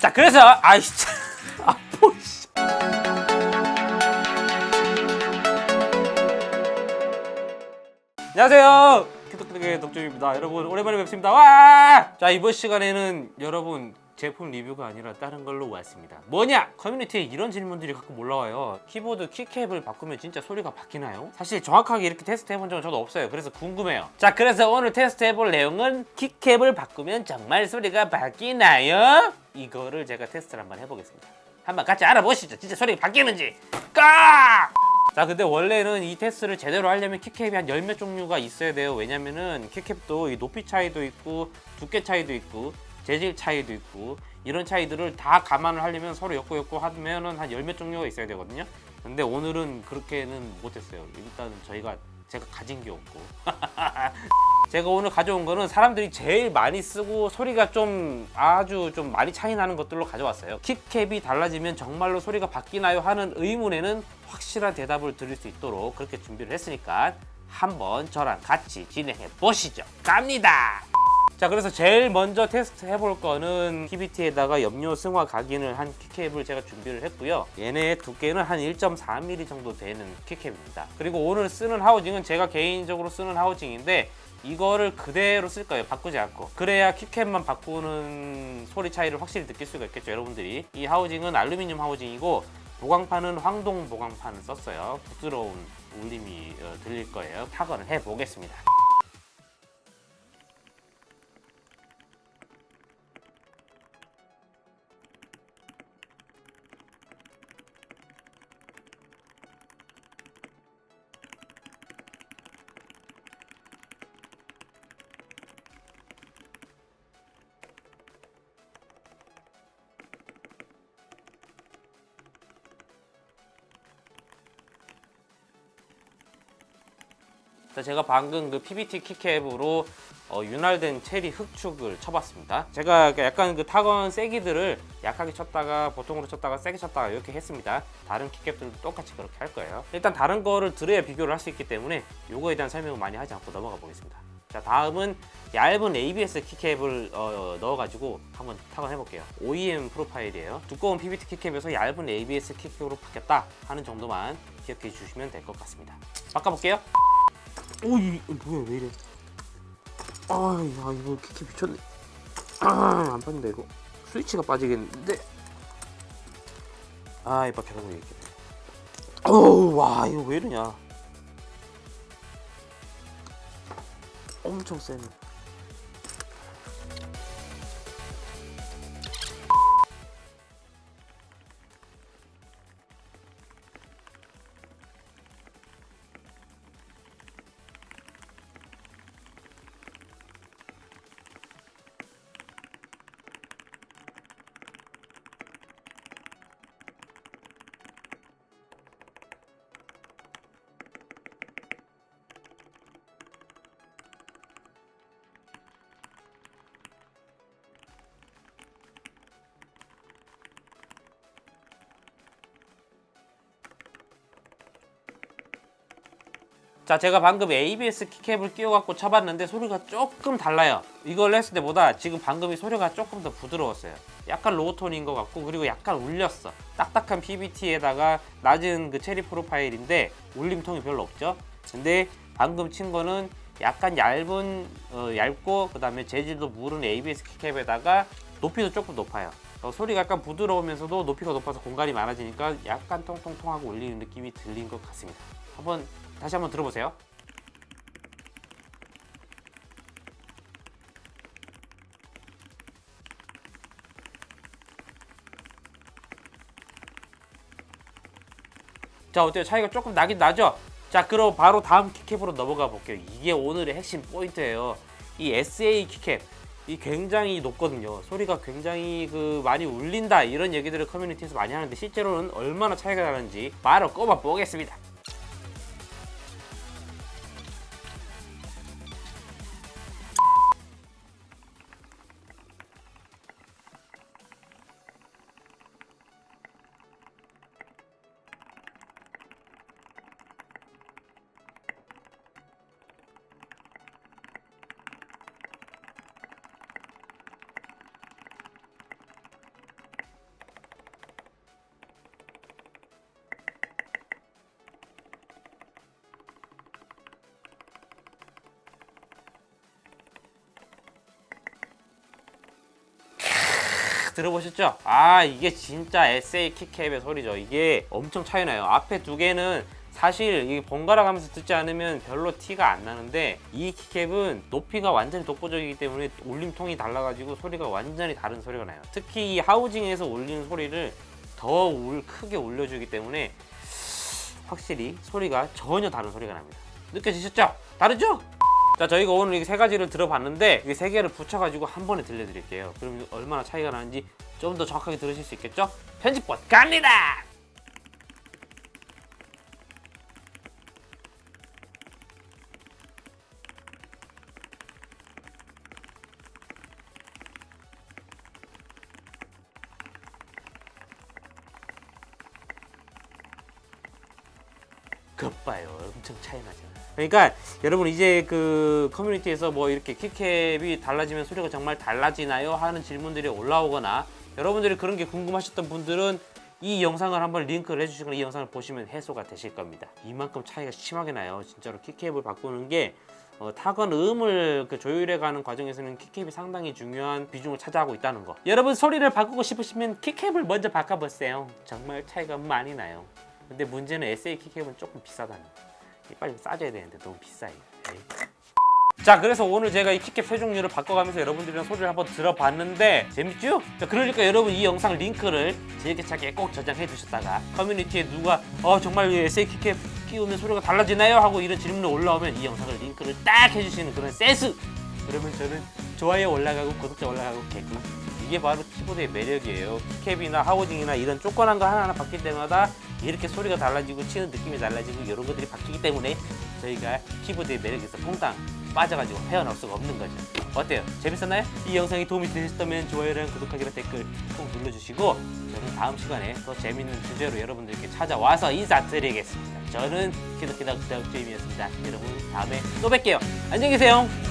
자 그래서 아이씨 참, 아 보이씨. 안녕하세요. 키토크의 독점입니다. 여러분 오랜만에 뵙습니다. 와! 자 이번 시간에는 여러분 제품 리뷰가 아니라 다른 걸로 왔습니다. 뭐냐? 커뮤니티에 이런 질문들이 가끔 올라와요. 키보드 키캡을 바꾸면 진짜 소리가 바뀌나요? 사실 정확하게 이렇게 테스트 해본 적은 저도 없어요. 그래서 궁금해요. 자 그래서 오늘 테스트 해볼 내용은 키캡을 바꾸면 정말 소리가 바뀌나요? 이거를 제가 테스트를 한번 해보겠습니다. 한번 같이 알아보시죠. 진짜 소리가 바뀌는지. 까! 자 근데 원래는 이 테스트를 제대로 하려면 키캡이 한 열 몇 종류가 있어야 돼요. 왜냐면은 키캡도 이 높이 차이도 있고 두께 차이도 있고 재질 차이도 있고 이런 차이들을 다 감안을 하려면 서로 엮고 엮고 하면은 한 열 몇 종류가 있어야 되거든요. 근데 오늘은 그렇게는 못했어요. 일단 저희가 제가 가진 게 없고 제가 오늘 가져온 거는 사람들이 제일 많이 쓰고 소리가 좀 아주 좀 많이 차이 나는 것들로 가져왔어요. 킥캡이 달라지면 정말로 소리가 바뀌나요 하는 의문에는 확실한 대답을 드릴 수 있도록 그렇게 준비를 했으니까 한번 저랑 같이 진행해 보시죠. 갑니다. 자 그래서 제일 먼저 테스트 해볼 거는 PBT에다가 염료 승화 각인을 한 키캡을 제가 준비를 했고요. 얘네 두께는 한 1.4mm 정도 되는 키캡입니다. 그리고 오늘 쓰는 하우징은 제가 개인적으로 쓰는 하우징인데 이거를 그대로 쓸 거예요. 바꾸지 않고. 그래야 키캡만 바꾸는 소리 차이를 확실히 느낄 수가 있겠죠 여러분들이. 이 하우징은 알루미늄 하우징이고 보강판은 황동 보강판을 썼어요. 부드러운 울림이 어, 들릴 거예요. 타건을 해 보겠습니다 제가 방금 그 PBT 키캡으로 어, 윤활된 체리 흑축을 쳐봤습니다. 제가 약간 그 타건 세기들을 약하게 쳤다가 보통으로 쳤다가 세게 쳤다가 이렇게 했습니다. 다른 키캡들도 똑같이 그렇게 할 거예요. 일단 다른 거를 들어야 비교를 할 수 있기 때문에 요거에 대한 설명을 많이 하지 않고 넘어가 보겠습니다. 자 다음은 얇은 ABS 키캡을 어, 넣어가지고 한번 타건 해볼게요. OEM 프로파일이에요. 두꺼운 PBT 키캡에서 얇은 ABS 키캡으로 바뀌었다 하는 정도만 기억해 주시면 될 것 같습니다. 바꿔볼게요. 오, 이 뭐야 왜 이래? 아, 야 이거 키키 미쳤네. 아, 안 빠진다 이거. 스위치가 빠지겠는데. 아, 이봐 계속 이렇게. 어우, 와 이거 왜 이러냐? 엄청 세네. 자 제가 방금 ABS 키캡을 끼워갖고 쳐봤는데 소리가 조금 달라요. 이걸 했을 때보다 지금 방금이 소리가 조금 더 부드러웠어요. 약간 로우톤인 것 같고 그리고 약간 울렸어. 딱딱한 PBT에다가 낮은 그 체리 프로파일인데 울림통이 별로 없죠? 근데 방금 친 거는 약간 얇은 어, 얇고 그 다음에 재질도 무른 ABS 키캡에다가 높이도 조금 높아요. 어, 소리가 약간 부드러우면서도 높이가 높아서 공간이 많아지니까 약간 통통통하고 울리는 느낌이 들린 것 같습니다. 한번 다시 한번 들어보세요. 자 어때요? 차이가 조금 나긴 나죠? 자 그럼 바로 다음 키캡으로 넘어가 볼게요. 이게 오늘의 핵심 포인트예요. 이 SA 키캡 이 굉장히 높거든요. 소리가 굉장히 그 많이 울린다 이런 얘기들을 커뮤니티에서 많이 하는데 실제로는 얼마나 차이가 나는지 바로 꼽아 보겠습니다. 들어보셨죠? 아 이게 진짜 SA 키캡의 소리죠. 이게 엄청 차이 나요. 앞에 두 개는 사실 이게 번갈아 가면서 듣지 않으면 별로 티가 안 나는데 이 키캡은 높이가 완전히 독보적이기 때문에 울림통이 달라가지고 소리가 완전히 다른 소리가 나요. 특히 이 하우징에서 울리는 소리를 더 울, 크게 울려주기 때문에 확실히 소리가 전혀 다른 소리가 납니다. 느껴지셨죠? 다르죠? 자, 저희가 오늘 이 세 가지를 들어봤는데 이게 세 개를 붙여가지고 한 번에 들려드릴게요. 그럼 얼마나 차이가 나는지 좀 더 정확하게 들으실 수 있겠죠? 편집본 갑니다! 급봐요. 엄청 차이 나죠. 그러니까 여러분 이제 그 커뮤니티에서 뭐 이렇게 키캡이 달라지면 소리가 정말 달라지나요? 하는 질문들이 올라오거나 여러분들이 그런 게 궁금하셨던 분들은 이 영상을 한번 링크를 해주시거나 이 영상을 보시면 해소가 되실 겁니다. 이만큼 차이가 심하게 나요. 진짜로 키캡을 바꾸는 게 어, 타건 음을 그 조율해가는 과정에서는 키캡이 상당히 중요한 비중을 차지하고 있다는 거. 여러분 소리를 바꾸고 싶으시면 키캡을 먼저 바꿔보세요. 정말 차이가 많이 나요. 근데 문제는 SA 키캡은 조금 비싸다는 거. 빨리 싸줘야 되는데 너무 비싸요. 자 그래서 오늘 제가 이 키캡 세 종류를 바꿔가면서 여러분들이랑 소리를 한번 들어봤는데 재밌죠? 자 그러니까 여러분 이 영상 링크를 즐겨찾기에 꼭 저장해 두셨다가 커뮤니티에 누가 어 정말 이 SA 키캡 끼우면 소리가 달라지나요? 하고 이런 질문이 올라오면 이 영상을 링크를 딱 해주시는 그런 센스 그러면 저는 좋아요 올라가고 구독자 올라가고 개꿀 이게 바로 키보드의 매력이에요 키캡이나 하우징이나 이런 조그만 거 하나하나 바뀔 때마다 이렇게 소리가 달라지고 치는 느낌이 달라지고 이런 것들이 바뀌기 때문에 저희가 키보드의 매력에서 퐁당 빠져가지고 헤어나올 수가 없는 거죠. 어때요? 재밌었나요? 이 영상이 도움이 되셨다면 좋아요랑 구독하기랑 댓글 꼭 눌러주시고 저는 다음 시간에 더 재밌는 주제로 여러분들께 찾아와서 인사드리겠습니다. 저는 키덕키덕 덕주임이었습니다. 여러분 다음에 또 뵐게요. 안녕히 계세요.